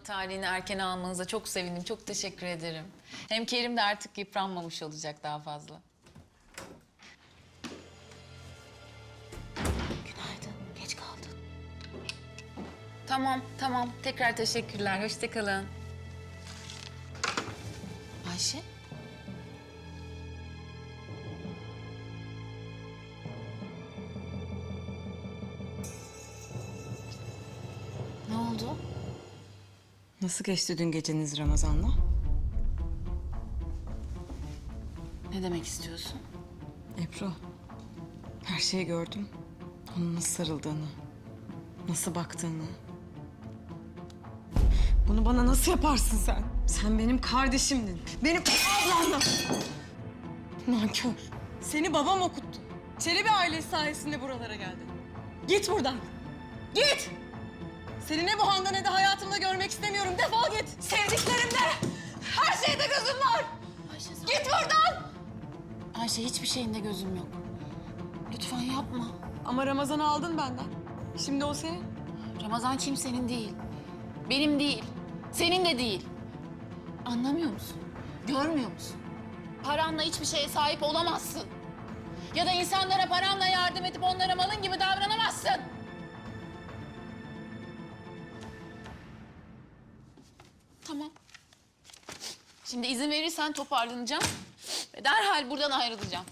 Boşanma tarihini erken almanıza çok sevindim. Çok teşekkür ederim. Hem Kerim de artık yıpranmamış olacak daha fazla. Günaydın. Geç kaldın. Tamam, tamam. Tekrar teşekkürler. Hoşça kalın. Ayşe? Ne oldu? Nasıl geçti dün geceniz Ramazan'la? Ne demek istiyorsun? Ebru, her şeyi gördüm. Onun nasıl sarıldığını, nasıl baktığını. Bunu bana nasıl yaparsın sen? Sen benim kardeşimdin. Benim ablamdın. Nankör. Seni babam okuttu. Çelebi ailesi sayesinde buralara geldin. Git buradan. Git! Seni ne bu handa ne de hayatımda Ayşe hiçbir şeyinde gözüm yok. Lütfen yapma. Ama Ramazan'ı aldın benden. Şimdi o senin. Ramazan kimsenin değil. Benim değil. Senin de değil. Anlamıyor musun? Görmüyor musun? Paranla hiçbir şeye sahip olamazsın. Ya da insanlara paranla yardım edip onlara malın gibi davranamazsın. Tamam. Şimdi izin verirsen toparlanacağım derhal buradan ayrılacağım.